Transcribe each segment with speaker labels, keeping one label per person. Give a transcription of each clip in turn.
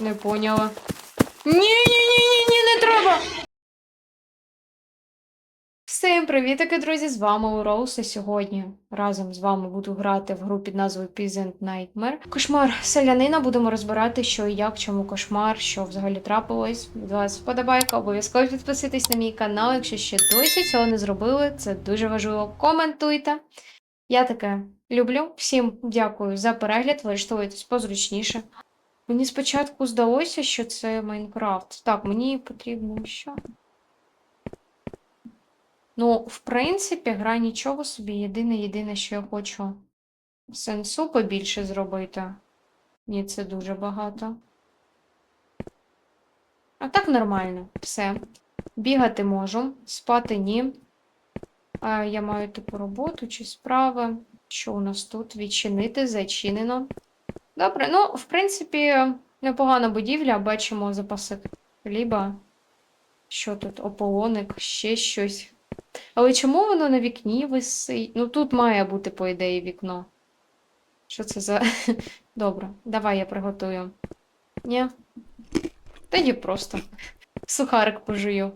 Speaker 1: Не поняла. Ні-ні-ні-ні-ні, не треба. Всім привітики, друзі! З вами Уроуса. Сьогодні разом з вами буду грати в гру під назвою Peasant Nightmare. Кошмар селянина. Будемо розбирати, що і як, чому кошмар, що взагалі трапилось. Від вас вподобайка, обов'язково підписуйтесь на мій канал, якщо ще досі цього не зробили. Це дуже важливо. Коментуйте. Я таке люблю. Всім дякую за перегляд. Влаштовуйтесь позручніше. Мені спочатку здалося, що це Майнкрафт. Так, мені потрібно що? Ну, в принципі, гра нічого собі. Єдине, єдине, що я хочу сенсу побільше зробити. Ні, це дуже багато. А так нормально. Все. Бігати можу, спати ні. А, я маю типу роботу чи справи. Що у нас тут? Відчинити, зачинено. Добре, ну, в принципі, непогана будівля, бачимо запаси хліба. Що тут? Ополоник, ще щось. Але чому воно на вікні висить? Ну, тут має бути, по ідеї, вікно. Що це за. Добре, давай я приготую. Ні. Тоді просто. Сухарик пожую.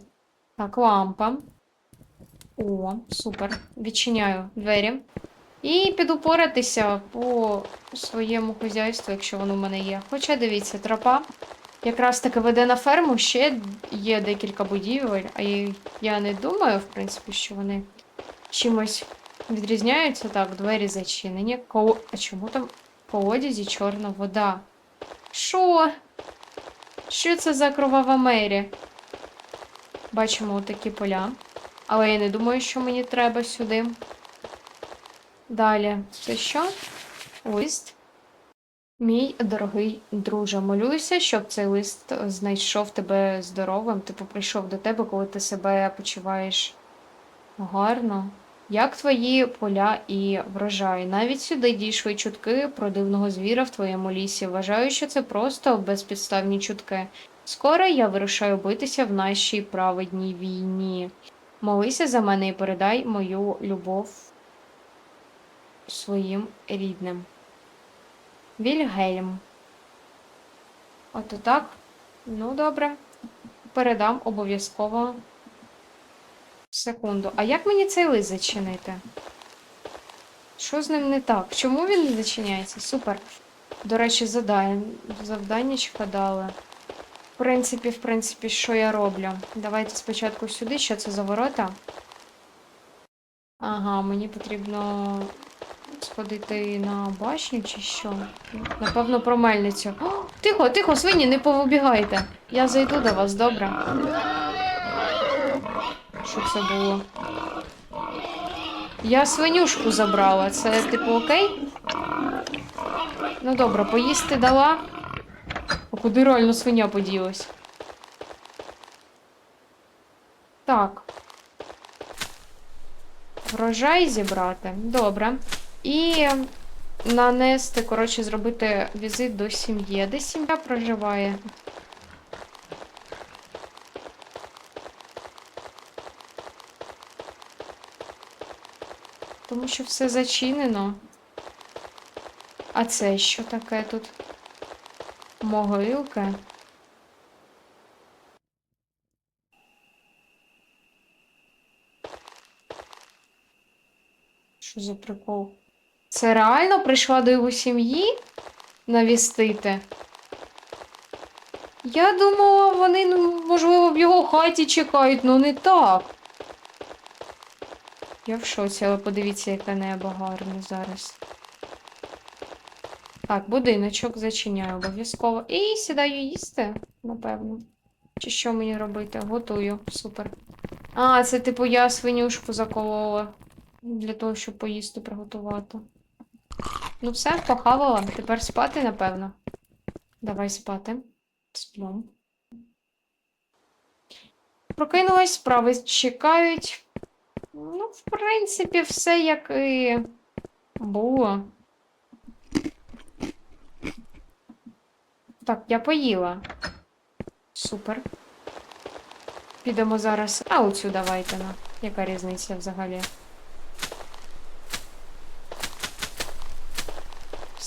Speaker 1: Так, лампа. О, супер. Відчиняю двері. І піду поратися по своєму хазяйству, якщо воно в мене є. Хоча дивіться, тропа якраз таки веде на ферму, ще є декілька будівель, а я- не думаю, в принципі, що вони чимось відрізняються. Так, двері зачинені. Ко... А чому там в колодязі чорна вода? Що? Що це за кровава мері? Бачимо такі поля. Але я не думаю, що мені треба сюди. Далі, це що? Лист. Мій дорогий друже, молюся, щоб цей лист знайшов тебе здоровим, типу прийшов до тебе, коли ти себе почуваєш гарно. Як твої поля і врожай? Навіть сюди дійшли чутки про дивного звіра в твоєму лісі. Вважаю, що це просто безпідставні чутки. Скоро я вирушаю битися в нашій праведній війні. Молися за мене і передай мою любов своїм рідним. Вільгельм. Ото так. Ну, добре. Передам обов'язково. Секунду. А як мені цей лист зачинити? Що з ним не так? Чому він не зачиняється? Супер. До речі, задання. Завданнячка дали. В принципі, в принципі, що я роблю? Давайте спочатку сюди. Що це за ворота? Ага, мені потрібно сходити на башню чи що? Напевно, про мельницю. О, тихо, тихо, свині, не повибігайте. Я зайду до вас, добре. Що це було? Я свинюшку забрала. Це, типу, окей? Ну добре, поїсти дала. А куди реально свиня поділась? Так. Врожай зібрати. Добре. І нанести, коротше, зробити візит до сім'ї. Де сім'я проживає? Тому що все зачинено. А це що таке тут? Могилка. Що за прикол? Це реально прийшла до його сім'ї навістити? Я думала, вони, ну, можливо, в його хаті чекають, ну не так. Я в шоці, але подивіться, яке небо гарне зараз. Так, будиночок зачиняю обов'язково. І сідаю їсти, напевно. Чи що мені робити? Готую. Супер. А, це типу я свинюшку заколола. Для того, щоб поїсти приготувати. Ну все, похавала. Тепер спати, напевно. Давай спати. Сплю. Прокинулась, справи чекають. Ну, в принципі, все як і було. Так, я поїла. Супер. Підемо зараз. А оцю давайте на. Яка різниця взагалі?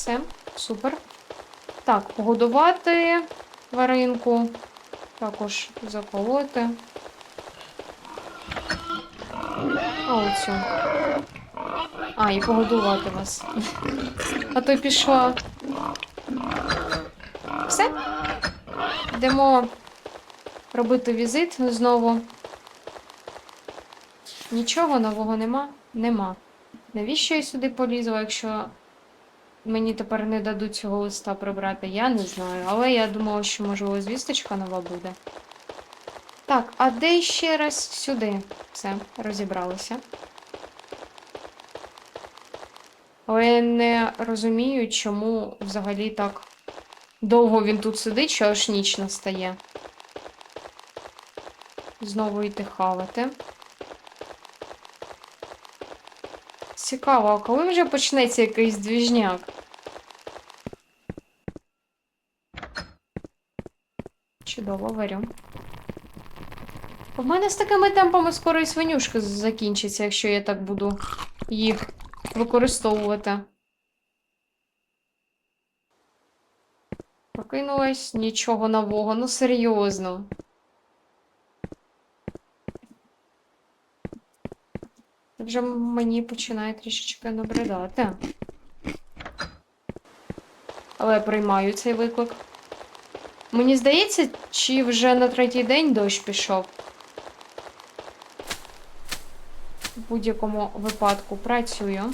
Speaker 1: Все, супер. Так, погодувати. тваринку. Також заколоти. А оцю. А, і погодувати вас. А то пішла. Все. Йдемо робити візит знову. Нічого нового нема? Нема. Навіщо я сюди полізла, якщо мені тепер не дадуть цього листа прибрати? Я не знаю. Але я думала, що, можливо, звісточка нова буде. Так, а де ще раз сюди? Все, розібралися. Але я не розумію, чому взагалі так довго він тут сидить, що аж ніч настає. Знову йти хавати. Цікаво, а коли вже почнеться якийсь двіжняк? Чудово, варю. В мене з такими темпами скоро і свинюшка закінчиться, якщо я так буду їх використовувати. Прокинулась, нічого нового, ну серйозно. Вже мені починає трішечки набридати. Але я приймаю цей виклик. Мені здається, чи вже на третій день дощ пішов. В будь-якому випадку працюю.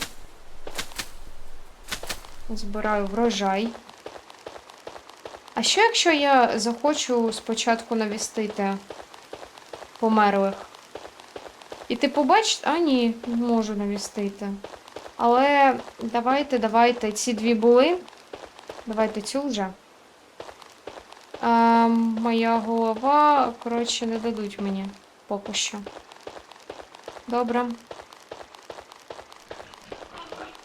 Speaker 1: Збираю врожай. А що, якщо я захочу спочатку навістити померлих? І ти побачиш, а ні, не можу навістити. Але давайте, давайте, ці дві були. Давайте цю вже. А, моя голова, коротше, не дадуть мені поки що. Добре.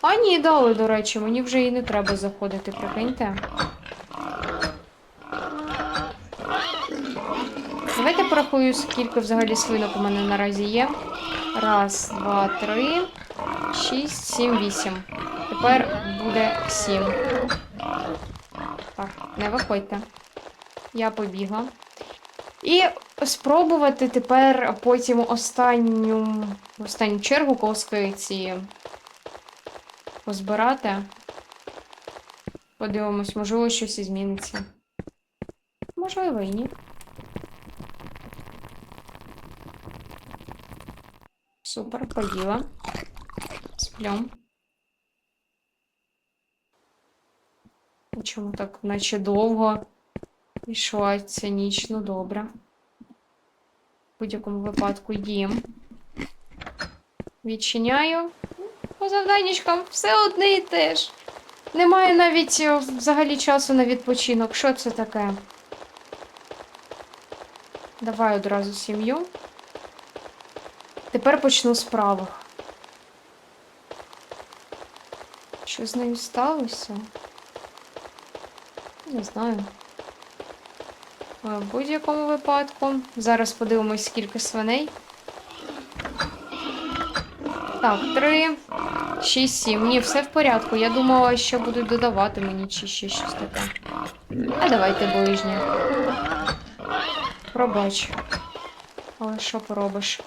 Speaker 1: А ні, дали, до речі, мені вже і не треба заходити, прикиньте. Давайте порахую, скільки взагалі свинок у мене наразі є. Раз, два, три, шість, сім, вісім. Тепер буде сім. Так, не виходьте. Я побігла. І спробувати тепер потім останню, останню чергу колоски ці позбирати. Подивимось, можливо, щось зміниться. Можливо, і ні. Супер, поїла. Сплем. Чому так, наче довго йшла ця ніч? Ну добре. В будь-якому випадку їм. Відчиняю. По завданнячкам все одне і те ж. Немає навіть е, взагалі часу на відпочинок. Що це таке? Давай одразу сім'ю. Тепер почну з. Що з нею сталося? Не знаю. В будь-якому випадку. Зараз подивимось, скільки свиней. Так, три, шість, сім. Ні, все в порядку. Я думала, що будуть додавати мені чи ще щось таке. А давайте ближнє. Пробач. Але що поробиш?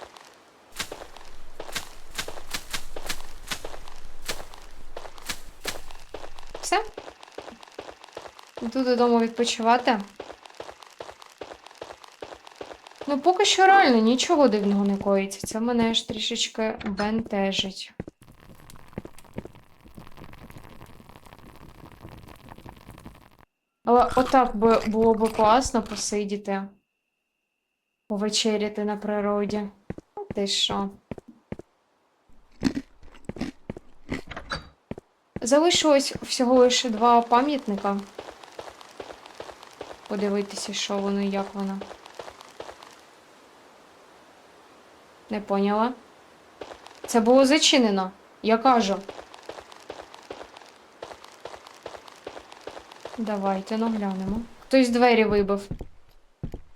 Speaker 1: Все. Йду додому відпочивати. Ну, поки що реально нічого дивного не коїться. Це мене аж трішечки бентежить. Але отак би було б класно посидіти, повечеряти на природі. Ти що? Залишилось всього лише два пам'ятника. Подивитися, що воно і як воно. Не поняла. Це було зачинено. Я кажу. Давайте наглянемо. Хтось двері вибив.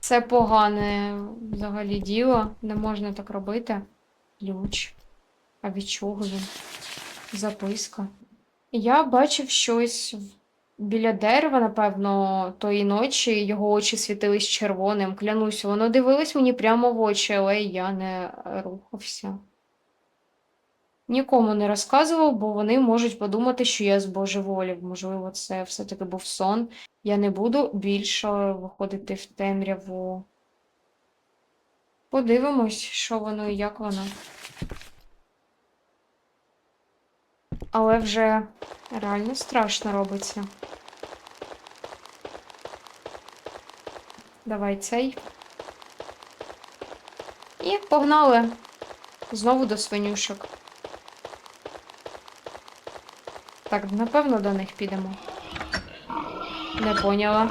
Speaker 1: Це погане взагалі діло. Не можна так робити. Ключ. А від чого він? Записка. Я бачив щось біля дерева, напевно, тої ночі його очі світились червоним. Клянусь, воно дивилось мені прямо в очі, але я не рухався. Нікому не розказував, бо вони можуть подумати, що я збожеволів. Можливо, це все-таки був сон. Я не буду більше виходити в темряву. Подивимось, що воно і як воно. Але вже реально страшно робиться. Давай цей. І погнали. Знову до свинюшок. Так, напевно, до них підемо. Не поняла.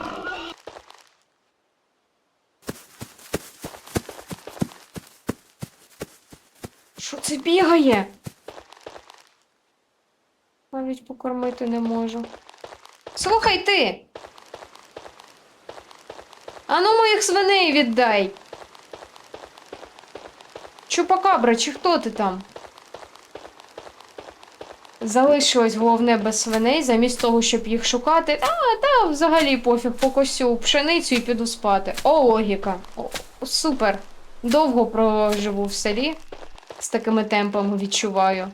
Speaker 1: Що це бігає? Навіть покормити не можу. Слухай ти. Ану моїх свиней віддай. Чупакабра, чи хто ти там? Залишилось головне без свиней, замість того, щоб їх шукати. А, та взагалі пофіг, покосю пшеницю і піду спати. О, логіка. О, супер. Довго проживу в селі. З такими темпами відчуваю.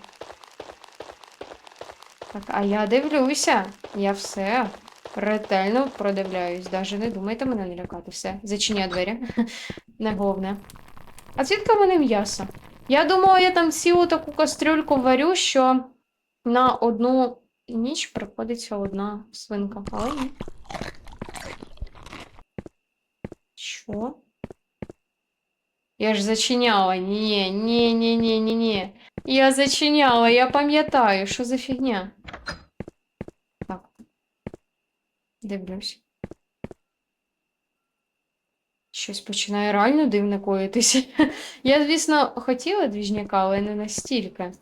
Speaker 1: Так, а я дивлюся. Я все ретельно продивляюсь. Даже не думайте мене не лякати. Все, зачиняю двері. Не головне. А звідки в мене м'ясо? Я думала, я там цілу таку кастрюльку варю, що на одну ніч приходиться одна свинка. Але ні. Що? Я ж зачиняла. Ні, ні, ні, ні, ні, ні. Я зачиняла, я пам'ятаю, що за фігня. Так. Дивлюсь. Щось починає реально дивно коїтися. Я, звісно, хотіла двіжняка, але не настільки. В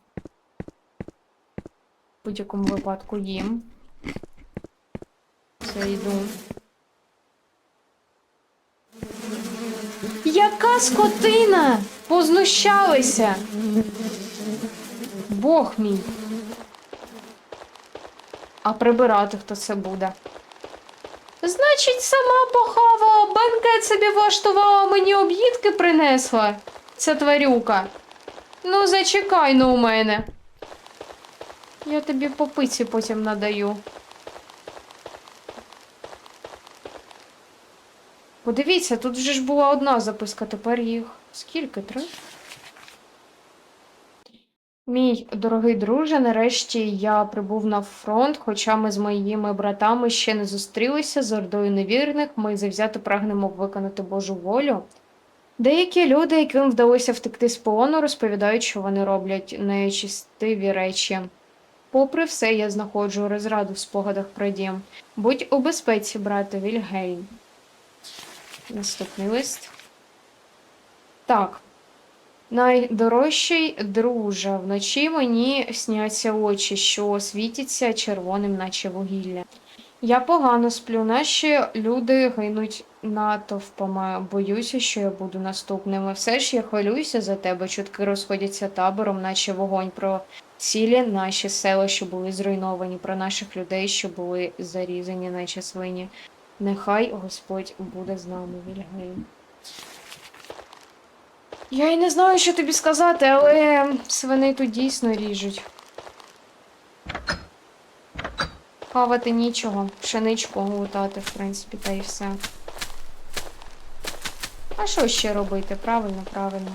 Speaker 1: будь-якому випадку їм. Все, йду. Яка скотина! Познущалися! Бог мій. А прибирати хто це буде? Значить, сама похавала, бенкет собі влаштувала, мені об'їдки принесла. Ця тварюка. Ну, зачекай ну у мене. Я тобі по пиці потім надаю. Подивіться, тут вже ж була одна записка, тепер їх. Скільки? Три? Мій дорогий друже, нарешті я прибув на фронт, хоча ми з моїми братами ще не зустрілися з ордою невірних, ми завзято прагнемо виконати Божу волю. Деякі люди, яким вдалося втекти з полону, розповідають, що вони роблять нечистиві речі. Попри все, я знаходжу розраду в спогадах про дім. Будь у безпеці, брате Вільгельм. Наступний лист. Так. Найдорожчий друже, вночі мені сняться очі, що світяться червоним, наче вугілля. Я погано сплю, наші люди гинуть натовпами. Боюся, що я буду наступними. Все ж я хвилююся за тебе. Чутки розходяться табором, наче вогонь про цілі наші села, що були зруйновані, про наших людей, що були зарізані, наче свині. Нехай Господь буде з нами, Вільгельм. Я й не знаю, що тобі сказати, але свини тут дійсно ріжуть. Хавати нічого, пшеничку гутати, в принципі, та й все. А що ще робити? Правильно, правильно.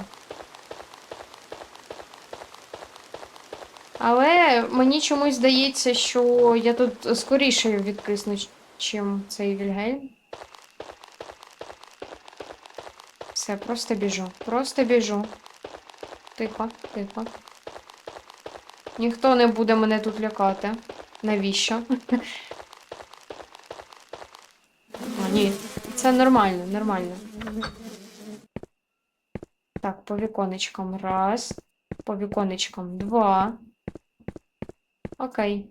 Speaker 1: Але мені чомусь здається, що я тут скоріше відкисну, чим цей Вільгельм. Все, просто біжу. Просто біжу. Тихо, тихо. Ніхто не буде мене тут лякати. Навіщо? А, ні, це нормально, нормально. Так, по віконечкам раз. По віконечкам два. Окей.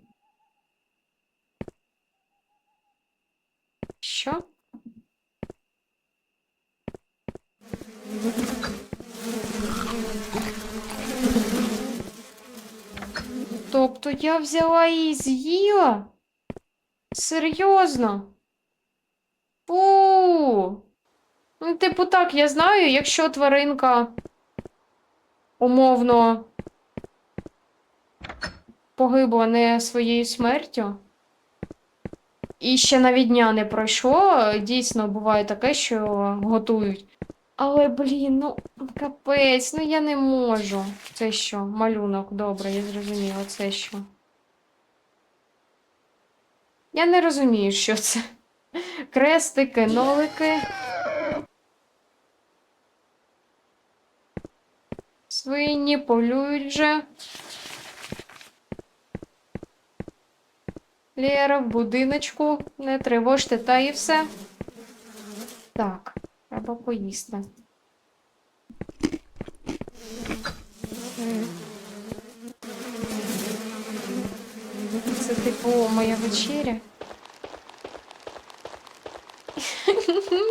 Speaker 1: Що? Тобто я взяла і з'їла? Серйозно? Фу. Ну, типу, так, я знаю, якщо тваринка умовно погибла не своєю смертю. І ще навіть дня не пройшло. Дійсно, буває таке, що готують. Але, блін, ну капець, ну я не можу. Це що? Малюнок, добре, я зрозуміла, це що. Я не розумію, що це. Крестики, нолики. Свині полюють вже. Лєра в будиночку. Не тривожте, та і все. Так, треба поїсти. Це типу моя вечеря.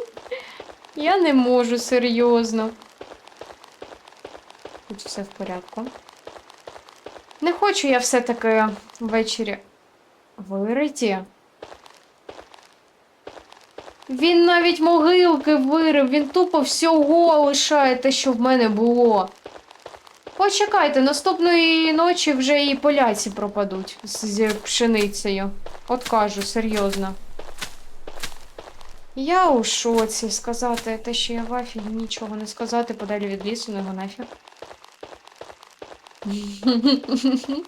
Speaker 1: Я не можу серйозно. Тут все в порядку. Не хочу я все-таки ввечері вириті. Він навіть могилки вирив, він тупо всього лишає те, що в мене було. Почекайте, наступної ночі вже і поляці пропадуть з пшеницею. От кажу, серйозно. Я у шоці сказати те, що я в афі, нічого не сказати, подалі від лісу, ну його нафіг.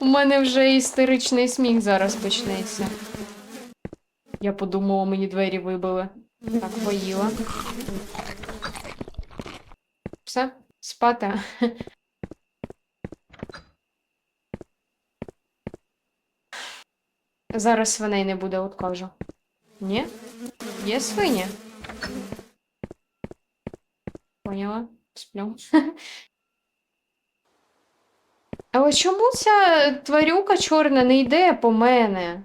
Speaker 1: У мене вже істеричний сміх зараз почнеться. Я подумала, мені двері вибили. Так, поїла. Все, спати. Зараз свиней не буде, от кажу. Ні? Є свині? Поняла? Сплю. Але чому ця тварюка чорна не йде по мене?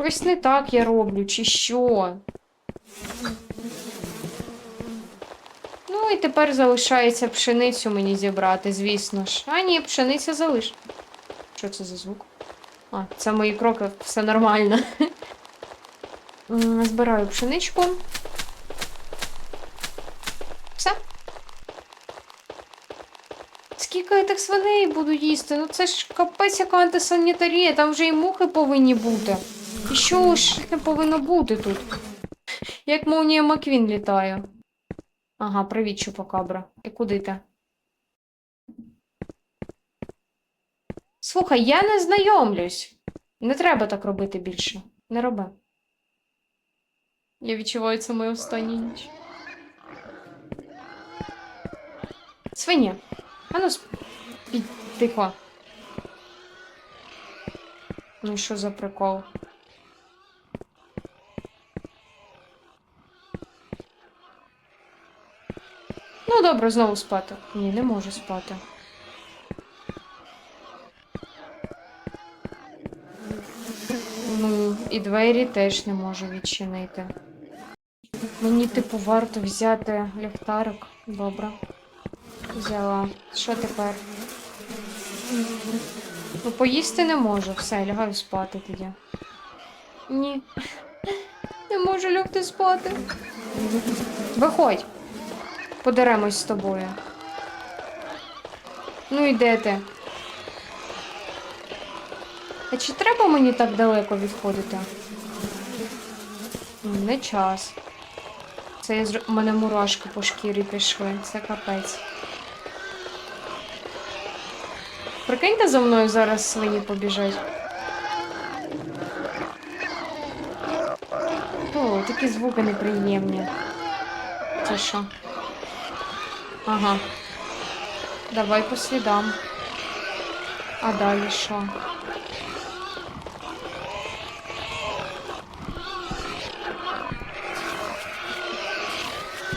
Speaker 1: Щось не так я роблю, чи що? Ну і тепер залишається пшеницю мені зібрати, звісно ж. А ні, пшениця залиш. Що це за звук? А, це мої кроки, все нормально. Збираю пшеничку. Все. Скільки я тих свиней буду їсти? Ну це ж капець яка антисанітарія, там вже і мухи повинні бути. І що ж не повинно бути тут? Як молнія Маквін літаю. Ага, привіт, чупакабра. І куди ти? Слухай, я не знайомлюсь. Не треба так робити більше. Не роби. Я відчуваю, це моя остання ніч. Свині. А ну, сп- тихо. Ну що за прикол? Ну, добре, знову спати. Ні, не можу спати. Ну, і двері теж не можу відчинити. Мені, типу, варто взяти ліхтарик. Добре. Взяла. Що тепер? Ну, поїсти не можу. Все, лягаю спати тоді. Ні. Не можу лягти спати. Виходь. Подеремось з тобою. Ну і ти? А чи треба мені так далеко відходити? Не час. Це я зр... у мене мурашки по шкірі пішли. Це капець. Прикиньте за мною зараз свині побіжать. О, такі звуки неприємні. Це що? Ага. Давай по слідам. А далі що?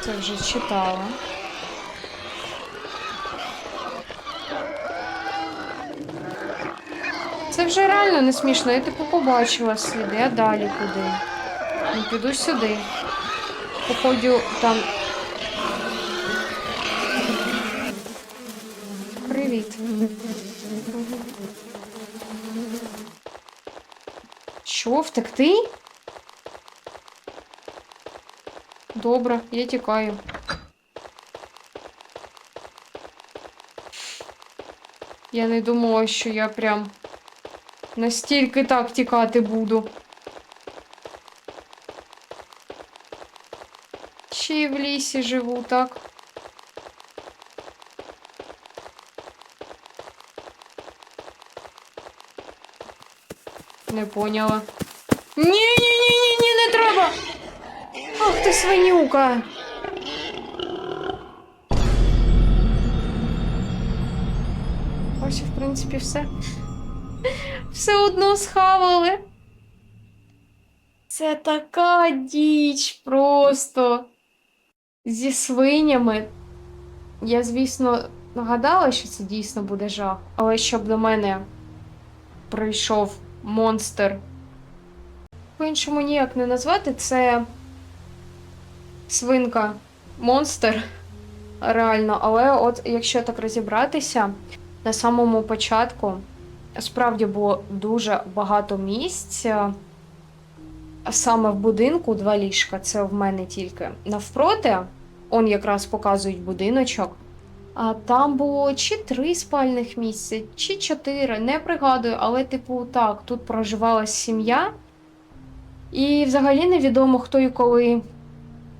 Speaker 1: Це вже читала. Це вже реально не смішно. Я типу побачила сліди, а далі куди? Ну, піду сюди. Походю там. Привіт. Що, втекти? Добре, я тікаю. Я не думала, що я прям настільки так тікати буду. Ще й в лісі живу, так? Не поняла. Ні, ні, ні, ні, ні, не треба. Ах ти свинюка. Ось, в принципі, все. Все одно схавали. Це така діч просто. Зі свинями. Я, звісно, нагадала, що це дійсно буде жах. Але щоб до мене прийшов монстр. По-іншому ніяк не назвати, це свинка монстр. Реально, але от якщо так розібратися, на самому початку справді було дуже багато місць. е, Саме в будинку два ліжка, це в мене тільки. Навпроти, он якраз показують будиночок. А там було чи три спальних місця, чи чотири, не пригадую, але, типу, так, тут проживала сім'я. І взагалі невідомо, хто і коли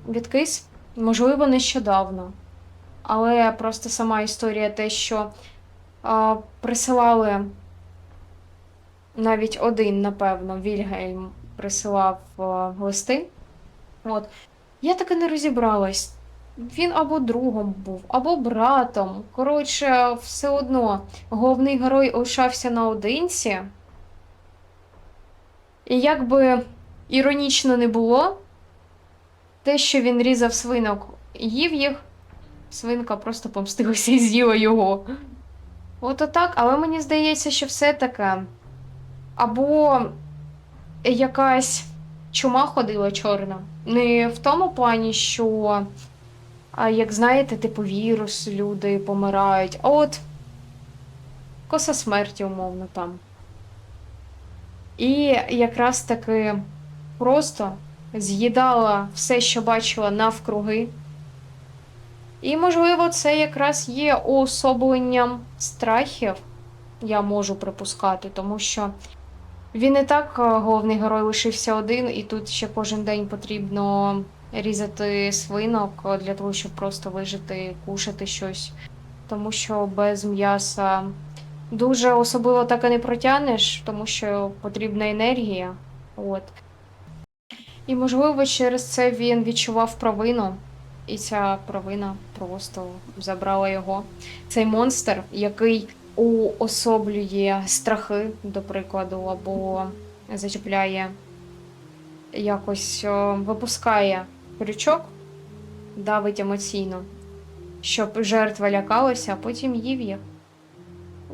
Speaker 1: відкис, можливо, нещодавно. Але просто сама історія те, що а, присилали навіть один, напевно, Вільгельм присилав а, листи. От. Я так і не розібралась. Він або другом був, або братом. Коротше, все одно головний герой лишався наодинці. І як би іронічно не було, те, що він різав свинок, їв їх, свинка просто помстилася і з'їла його. От отак, але мені здається, що все таке. Або якась чума ходила чорна. Не в тому плані, що, як знаєте, типу вірус, люди помирають, а от коса смерті, умовно, там. І якраз таки просто з'їдала все, що бачила навкруги. І, можливо, це якраз є уособленням страхів, я можу припускати, тому що він і так е, головний герой лишився один, і тут ще кожен день потрібно різати свинок е, для того, щоб просто вижити, кушати щось. Тому що без м'яса дуже особливо так і не протягнеш, тому що потрібна енергія. От. І, можливо, через це він відчував провину, і ця провина просто забрала його. Цей монстр, який уособлює страхи, до прикладу, або зачіпляє якось випускає крючок, давить емоційно, щоб жертва лякалася, а потім їв їх.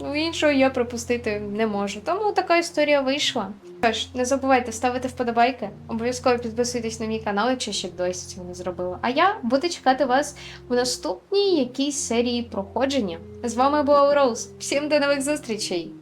Speaker 1: Ну, іншого я припустити не можу. Тому така історія вийшла. Тож, не забувайте ставити вподобайки, обов'язково підписуйтесь на мій канал, якщо ще досі цього не зробила. А я буду чекати вас в наступній якійсь серії проходження. З вами була Роуз. Всім до нових зустрічей!